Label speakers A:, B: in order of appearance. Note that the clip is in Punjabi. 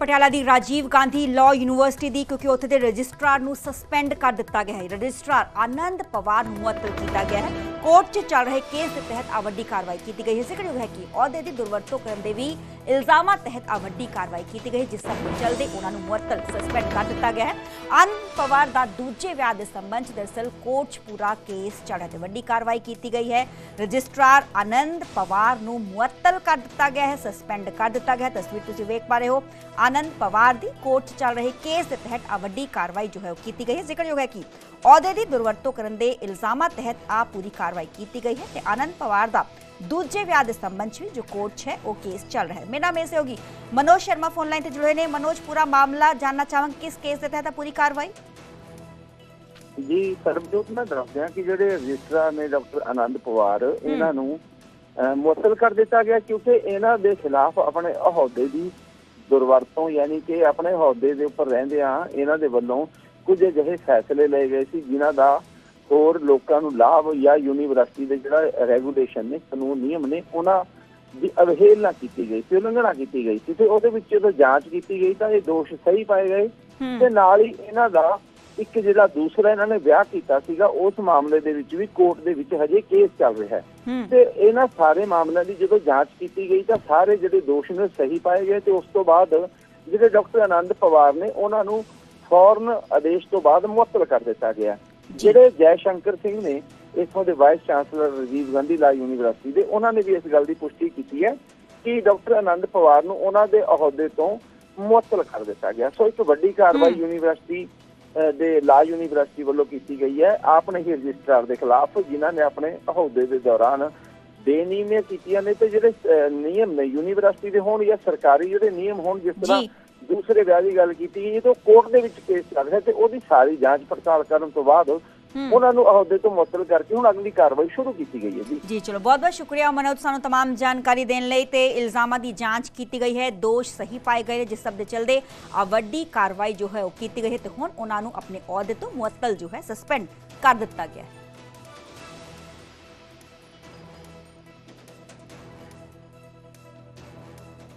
A: ਪਟਿਆਲਾ ਦੀ ਰਾਜੀਵ ਗਾਂਧੀ ਲਾਅ ਯੂਨੀਵਰਸਿਟੀ ਦੀ, ਕਿਉਂਕਿ ਉੱਥੇ ਦੇ ਰਜਿਸਟਰਾਰ ਨੂੰ ਸਸਪੈਂਡ ਕਰ ਦਿੱਤਾ ਗਿਆ ਹੈ। ਰਜਿਸਟਰਾਰ ਆਨੰਦ ਪਵਾਰ ਨੂੰ ਮੁਅੱਤਲ ਕੀਤਾ ਗਿਆ ਹੈ। ਕੋਰਟ 'ਚ ਚੱਲ ਰਹੇ ਕੇਸ ਦੇ ਤਹਿਤ ਆ ਵੱਡੀ ਕਾਰਵਾਈ ਕੀਤੀ ਗਈ ਹੈ। ਜ਼ਿਕਰਯੋਗ ਹੈ ਕਿ ਅਹੁਦੇ ਦੀ ਦੁਰਵਰਤੋਂ ਕਰਨ ਦੇ ਵੀ ਇਲਜ਼ਾਮਾਂ ਤਹਿਤ ਆ ਵੱਡੀ ਕਾਰਵਾਈ ਕੀਤੀ ਗਈ ਜਿਸ ਸਭ ਚੱਲਦੇ ਉਹਨਾਂ ਨੂੰ ਮੁਅੱਤਲ ਸਸਪੈਂਡ ਕਰ ਦਿੱਤਾ ਗਿਆ ਹੈ। ਆਨੰਦ ਪਵਾਰ ਦਾ ਦੂਜੇ ਵਿਆਹ ਦੇ ਸੰਬੰਧ 'ਚ ਦਰਸਲ ਕੋਰਟ 'ਚ ਪੂਰਾ ਕੇਸ ਚੱਲ ਰਿਹਾ ਤੇ ਵੱਡੀ ਕਾਰਵਾਈ ਕੀਤੀ ਗਈ ਹੈ। ਰਜਿਸਟਰਾਰ ਆਨੰਦ ਪਵਾਰ ਨੂੰ ਮੁਅੱਤਲ ਕਰ ਦਿੱਤਾ ਗਿਆ ਹੈ ਸਸਪੈਂਡ ਕਰ ਦਿੱਤਾ ਗਿਆ ਤਸਵੀਰ ਤੁਸੀਂ ਵੇਖ ਪਾ ਰਹੇ ਹੋ। ਆਨੰਦ ਪਵਾਰ ਦੀ ਕੋਰਟ ਚੱਲ ਰਹੇ ਕੇਸ ਦੇ ਤਹਿਤ ਆ ਵੱਡੀ ਕਾਰਵਾਈ ਜੋ ਹੈ ਉਹ ਕੀਤੀ ਗਈ ਹੈ। ਜ਼ਿਕਰਯੋਗ ਹੈ ਕਿ ਅਹੁਦੇ ਦੀ ਦੁਰਵਰਤੋਂ ਕਰਨ ਦੇ ਇਲਜ਼ਾਮਾਂ ਤਹਿਤ ਆ ਪੂਰੀ ਕਾਰਵਾਈ ਕੀਤੀ ਗਈ ਹੈ ਤੇ ਆਨੰਦ ਪਵਾਰ ਦਾ ਦੂਜੇ ਵਿਆਹ ਦੇ ਸੰਬੰਧ 'ਚ ਵੀ ਜੋ ਕੋਰਟ ਹੈ ਉਹ ਕੇਸ ਚੱਲ ਰਿਹਾ ਹੈ। ਮੇਰਾ ਨਾਮ ਐਸੇ ਹੋਗੀ ਮਨੋਜ ਸ਼ਰਮਾ ਫੋਨ ਲਾਈਨ ਤੇ ਜੁੜੇ ਨੇ। ਮਨੋਜ ਪੂਰਾ ਮਾਮਲਾ ਜਾਨਣਾ ਚਾਹਾਂਗੇ। ਕਿਸ ਕੇਸ ਦੇ ਤਹਿਤ ਆ ਪੂਰੀ ਕਾਰਵਾਈ?
B: ਜੀ ਸਰਬਜੋਤ ਮੈਂ ਦੱਸਦਿਆਂ ਕਿ ਜਿਹੜੇ ਰਜਿਸਟਰਾਰ ਨੇ ਡਾਕਟਰ ਆਨੰਦ ਪਵਾਰ ਇਹਨਾਂ ਨੂੰ ਮੁਅੱਤਲ ਕਰ ਦਿੱਤਾ ਗਿਆ ਕਿਉਂਕਿ ਇਹਨਾਂ ਦੇ ਖਿਲਾਫ ਆਪਣੇ ਅਹੁਦੇ ਦੀ ਦੁਰਵਰਤੋਂ ਯਾਨੀ ਕਿ ਆਪਣੇ ਅਹੁਦੇ ਦੇ ਉੱਪਰ ਰਹਿੰਦਿਆਂ ਇਹਨਾਂ ਦੇ ਵੱਲੋਂ ਕੁਝ ਅਜਿਹੇ ਫੈਸਲੇ ਲਏ ਗਏ ਸੀ ਜਿਨ੍ਹਾਂ ਦਾ ਹੋਰ ਲੋਕਾਂ ਨੂੰ ਲਾਭ ਜਾਂ ਯੂਨੀਵਰਸਿਟੀ ਦੇ ਜਿਹੜਾ ਰੈਗੂਲੇਸ਼ਨ ਨੇ ਕਾਨੂੰਨ ਨਿਯਮ ਨੇ ਉਹਨਾਂ ਦੀ ਅਵਹੇਲਨਾ ਕੀਤੀ ਗਈ ਸੀ ਉਲੰਘਣਾ ਕੀਤੀ ਗਈ ਸੀ ਤੇ ਉਹਦੇ ਵਿੱਚ ਜਦੋਂ ਜਾਂਚ ਕੀਤੀ ਗਈ ਤਾਂ ਇਹ ਦੋਸ਼ ਸਹੀ ਪਾਏ ਗਏ ਤੇ ਨਾਲ ਹੀ ਇਹਨਾਂ ਦਾ ਇੱਕ ਜਿਹੜਾ ਦੂਸਰਾ ਇਹਨਾਂ ਨੇ ਵਿਆਹ ਕੀਤਾ ਸੀਗਾ ਉਸ ਮਾਮਲੇ ਦੇ ਵਿੱਚ ਵੀ ਕੋਰਟ ਦੇ ਵਿੱਚ ਹਜੇ ਕੇਸ ਚੱਲ ਰਿਹਾ ਹੈ। ਤੇ ਇਹਨਾਂ ਸਾਰੇ ਮਾਮਲਿਆਂ ਦੀ ਜਦੋਂ ਜਾਂਚ ਕੀਤੀ ਗਈ ਤਾਂ ਸਾਰੇ ਜਿਹੜੇ ਦੋਸ਼ ਨੇ ਸਹੀ ਪਾਏ ਗਏ ਤੇ ਉਸ ਤੋਂ ਬਾਅਦ ਜਿਹੜੇ ਡਾਕਟਰ ਆਨੰਦ ਪਵਾਰ ਨੇ ਉਹਨਾਂ ਨੂੰ ਫੌਰਨ ਆਦੇਸ਼ ਤੋਂ ਬਾਅਦ ਮੁਅੱਤਲ ਕਰ ਦਿੱਤਾ ਗਿਆ। ਜਿਹੜੇ ਜੈ ਸ਼ੰਕਰ ਸਿੰਘ ਨੇ ਇਥੋਂ ਦੇ ਵਾਈਸ ਚਾਂਸਲਰ ਰਾਜੀਵ ਗਾਂਧੀ ਲਾ ਯੂਨੀਵਰਸਿਟੀ ਦੇ ਉਹਨਾਂ ਨੇ ਵੀ ਇਸ ਗੱਲ ਦੀ ਪੁਸ਼ਟੀ ਕੀਤੀ ਹੈ ਕਿ ਡਾਕਟਰ ਆਨੰਦ ਪਵਾਰ ਨੂੰ ਉਹਨਾਂ ਦੇ ਅਹੁਦੇ ਤੋਂ ਮੁਅੱਤਲ ਕਰ ਦਿੱਤਾ ਗਿਆ। ਸੋ ਇੱਕ ਵੱਡੀ ਕਾਰਵਾਈ ਯੂਨੀਵਰਸਿਟੀ ਦੇ ਲਾ ਯੂਨੀਵਰਸਿਟੀ ਵੱਲੋਂ ਕੀਤੀ ਗਈ ਹੈ ਆਪਣੇ ਹੀ ਰਜਿਸਟਰਾਰ ਦੇ ਖਿਲਾਫ ਜਿਨ੍ਹਾਂ ਨੇ ਆਪਣੇ ਅਹੁਦੇ ਦੇ ਦੌਰਾਨ ਬੇਨੀਮੀਆਂ ਕੀਤੀਆਂ ਨੇ ਤੇ ਜਿਹੜੇ ਨਿਯਮ ਨੇ ਯੂਨੀਵਰਸਿਟੀ ਦੇ ਹੋਣ ਜਾਂ ਸਰਕਾਰੀ ਜਿਹੜੇ ਨਿਯਮ ਹੋਣ ਜਿਸ ਤਰ੍ਹਾਂ। ਦੂਸਰੇ ਵਿਆਹ ਦੀ ਗੱਲ ਕੀਤੀ ਗਈ ਜਦੋਂ ਕੋਰਟ ਦੇ ਵਿੱਚ ਕੇਸ ਚੱਲ ਰਿਹਾ ਤੇ ਉਹਦੀ ਸਾਰੀ ਜਾਂਚ ਪੜਤਾਲ ਕਰਨ ਤੋਂ ਬਾਅਦ ਉਹਨਾਂ ਨੂੰ ਅਹੁਦੇ ਤੋਂ ਮੁਅੱਤਲ ਕਰਕੇ ਹੁਣ ਅਗਲੀ ਕਾਰਵਾਈ ਸ਼ੁਰੂ ਕੀਤੀ ਗਈ ਹੈ ਜੀ
A: ਜੀ ਚਲੋ ਬਹੁਤ ਬਹੁਤ ਸ਼ੁਕਰੀਆ ਮਨੋਜ ਸਾਨੂੰ तमाम ਜਾਣਕਾਰੀ ਦੇਣ ਲਈ ਤੇ ਇਲਜ਼ਾਮਾਂ ਦੀ ਜਾਂਚ ਕੀਤੀ ਗਈ ਹੈ ਦੋਸ਼ ਸਹੀ ਪਾਏ ਗਏ ਨੇ ਜਿਸ ਸਭ ਦੇ ਚਲਦੇ ਆ ਵੱਡੀ ਕਾਰਵਾਈ ਜੋ ਹੈ ਉਹ ਕੀਤੀ ਗਈ ਹੈ ਤੇ ਹੁਣ ਉਹਨਾਂ ਨੂੰ ਆਪਣੇ ਅਹੁਦੇ ਤੋਂ ਮੁਅੱਤਲ ਜੋ ਹੈ ਸਸਪੈਂਡ ਕਰ ਦਿੱਤਾ ਗਿਆ ਹੈ